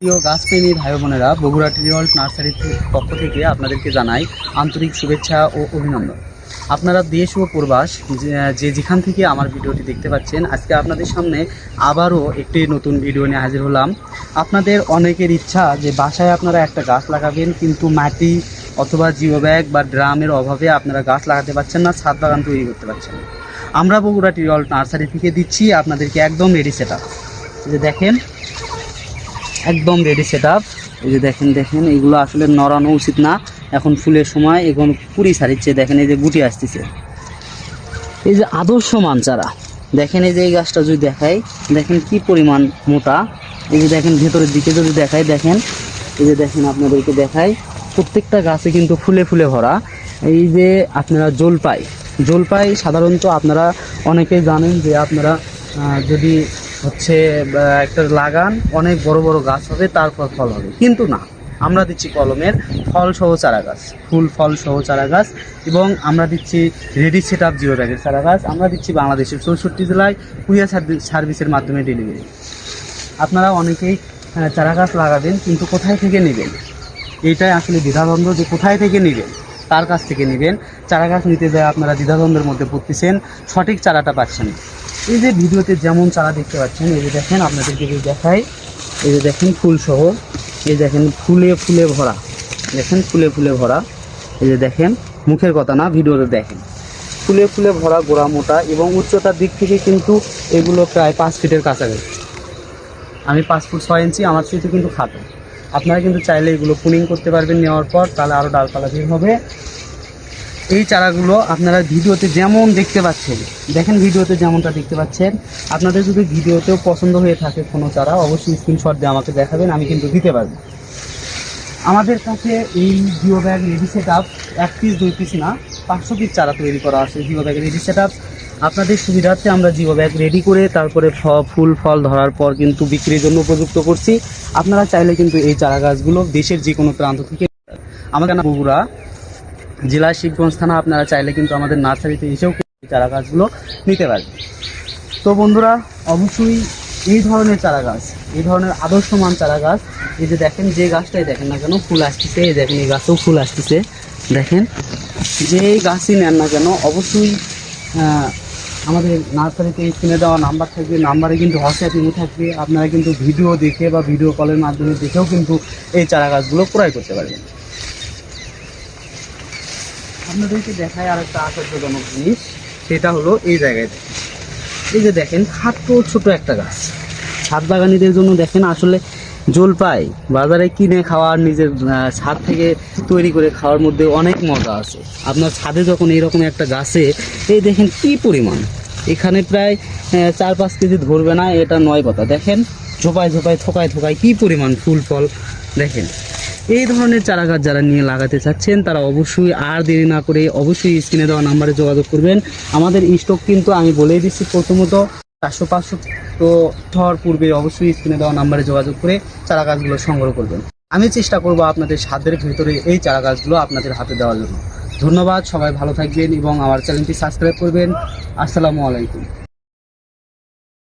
প্রিয় গাছপ্রেমী ভাই বোনেরা বগুড়া টিরিওয়াল নার্সারির পক্ষ থেকে আপনাদেরকে জানাই আন্তরিক শুভেচ্ছা ও অভিনন্দন। আপনারা দেশ ও প্রবাস যে- যেখান থেকে আমার ভিডিওটি দেখতে পাচ্ছেন, আজকে আপনাদের সামনে আবারও একটি নতুন ভিডিও নিয়ে হাজির হলাম। আপনাদের অনেকের ইচ্ছা যে বাসায় আপনারা একটা গাছ লাগাবেন, কিন্তু মাটি অথবা জিও ব্যাগ বা ড্রামের অভাবে আপনারা গাছ লাগাতে পারছেন না, ছাদ বাগান তৈরি করতে পারছেন না। আমরা বগুড়া টিরিওয়াল নার্সারি থেকে দিচ্ছি আপনাদেরকে একদম রেডি সেট যে দেখেন একদম রেডি সেট আপ এই যে দেখেন দেখেন, এগুলো আসলে নড়ানো উচিত না। এখন ফুলের সময় এখন কুড়ি সারিচ্ছে দেখেন এই যে গুটি আসতেছে। এই যে আদর্শ মান চারা দেখেন এই যে এই গাছটা যদি দেখাই, দেখেন কি পরিমাণ মোটা। এই যে দেখেন ভেতরের দিকে যদি দেখাই, দেখেন, এই যে দেখেন আপনাদেরকে দেখাই, প্রত্যেকটা গাছে কিন্তু ফুলে ফুলে ভরা। এই যে আপনারা জলপাই জলপাই সাধারণত আপনারা অনেকেই জানেন যে আপনারা যদি হচ্ছে একটা লাগান, অনেক বড় বড় গাছ হবে, তারপর ফল হবে। কিন্তু না, আমরা দিচ্ছি কলমের ফল সহ চারা গাছ ফুল ফল সহ চারা গাছ এবং আমরা দিচ্ছি রেডি সেট আপ জিরো ব্যাগের চারা গাছ আমরা দিচ্ছি বাংলাদেশের চৌষট্টি জেলায় কুরিয়ার সার্ভিসের মাধ্যমে ডেলিভারি। আপনারা অনেকেই চারা গাছ লাগাবেন, কিন্তু কোথায় থেকে নেবেন? এইটাই আসলে দ্বিধাদ্বন্দ্ব যে কোথায় থেকে নেবেন, তার কাছ থেকে নেবেন। চারা গাছ নিতে যায় আপনারা দ্বিধাদ্বন্দ্বের মধ্যে পড়তেছেন, সঠিক চারাটা পাচ্ছেন। এই যে ভিডিওতে যেমন চারা দেখতে পাচ্ছেন, এই যে দেখেন আপনাদেরকে যদি দেখাই, এই যে দেখেন ফুল সহ, এই দেখেন ফুলে ফুলে ভরা, দেখেন ফুলে ফুলে ভরা, এই যে দেখেন, মুখের কথা না, ভিডিওতে দেখেন। ফুলে ফুলে ভরা, গোড়া মোটা এবং উচ্চতার দিক থেকে কিন্তু এগুলো প্রায় পাঁচ ফিটের কাছাকাছি। আমি পাঁচ ফুট ছয় ইঞ্চি, আমার চেয়ে কিন্তু খাটো। আপনারা কিন্তু চাইলে এগুলো পুলিং করতে পারবেন নেওয়ার পর, তাহলে আরও ডালপালা বের হবে। এই চারাগুলো আপনারা ভিডিওতে যেমন দেখতে পাচ্ছেন, দেখেন ভিডিওতে যেমনটা দেখতে পাচ্ছেন, আপনাদের যদি ভিডিওতেও পছন্দ হয়ে থাকে কোনো চারা, অবশ্যই স্ক্রিনশট দিয়ে আমাকে দেখাবেন, আমি কিন্তু দিতে পারব। আমাদের কাছে এই geo bag ready set up এক পিস দুই পিস না, পাঁচশো পিস চারা তৈরি করা আছে geo bag ready set up আপনাদের সুবিধার্থে আমরা জিও ব্যাগ রেডি করে তারপরে ফুল, ফল ধরার পর কিন্তু বিক্রির জন্য উপযুক্ত করছি। আপনারা চাইলে কিন্তু এই চারা গাছগুলো দেশের যে কোনো প্রান্ত থেকে আমাদের বগুড়া জেলা শিবগঞ্জ থানা আপনারা চাইলে কিন্তু আমাদের নার্সারিতে এসেও চারা গাছগুলো নিতে পারবেন। তো বন্ধুরা, অবশ্যই এই ধরনের চারা গাছ, এই ধরনের আদর্শমান চারা গাছ, এই যে দেখেন যে গাছটাই দেখেন না কেন, ফুল আসতেছে, এই দেখেন এই গাছেও ফুল আসতেছে। দেখেন, যে এই গাছই নেন না কেন, অবশ্যই আমাদের নার্সারিতে কিনে দেওয়া নাম্বার থাকবে, নাম্বারে কিন্তু হোয়াটসঅ্যাপ ইমো থাকবে, আপনারা কিন্তু ভিডিও দেখে বা ভিডিও কলের মাধ্যমে দেখেও কিন্তু এই চারা গাছগুলো ক্রয় করতে পারবেন। আপনাদেরকে দেখায় আর একটা আশ্চর্যজনক জিনিস, সেটা হলো এই জায়গায় এই যে দেখেন খাট্ট ছোট একটা গাছ। ছাদ বাগানিদের জন্য দেখেন আসলে জলপাই বাজারে কিনে খাওয়ার নিজের ছাদ থেকে তৈরি করে খাওয়ার মধ্যে অনেক মজা আছে। আপনার ছাদে যখন এইরকম একটা গাছে এই দেখেন কি পরিমাণ। এখানে প্রায় চার পাঁচ কেজি ধরবে না, এটা নয় কথা দেখেন, ঝোপায় ঝোপায়, থোকায় থোকায় কি পরিমাণ ফুল ফল, দেখেন। এই ধরনের চারা গাছ যারা নিয়ে লাগাতে চাচ্ছেন, তারা অবশ্যই আর দেরি না করে অবশ্যই স্ক্রিনে দেওয়া নাম্বারে যোগাযোগ করবেন। আমাদের স্টক কিন্তু আমি বলেই দিচ্ছি প্রথমত, চারশো পাঁচশো তো হওয়ার পূর্বে অবশ্যই স্ক্রিনে দেওয়া নাম্বারে যোগাযোগ করে চারা গাছগুলো সংগ্রহ করবেন। আমি চেষ্টা করব আপনাদের সাধ্যের ভেতরে এই চারা গাছগুলো আপনাদের হাতে দেওয়ার জন্য। ধন্যবাদ, সবাই ভালো থাকবেন এবং আমার চ্যানেলটি সাবস্ক্রাইব করবেন। আসসালামু আলাইকুম।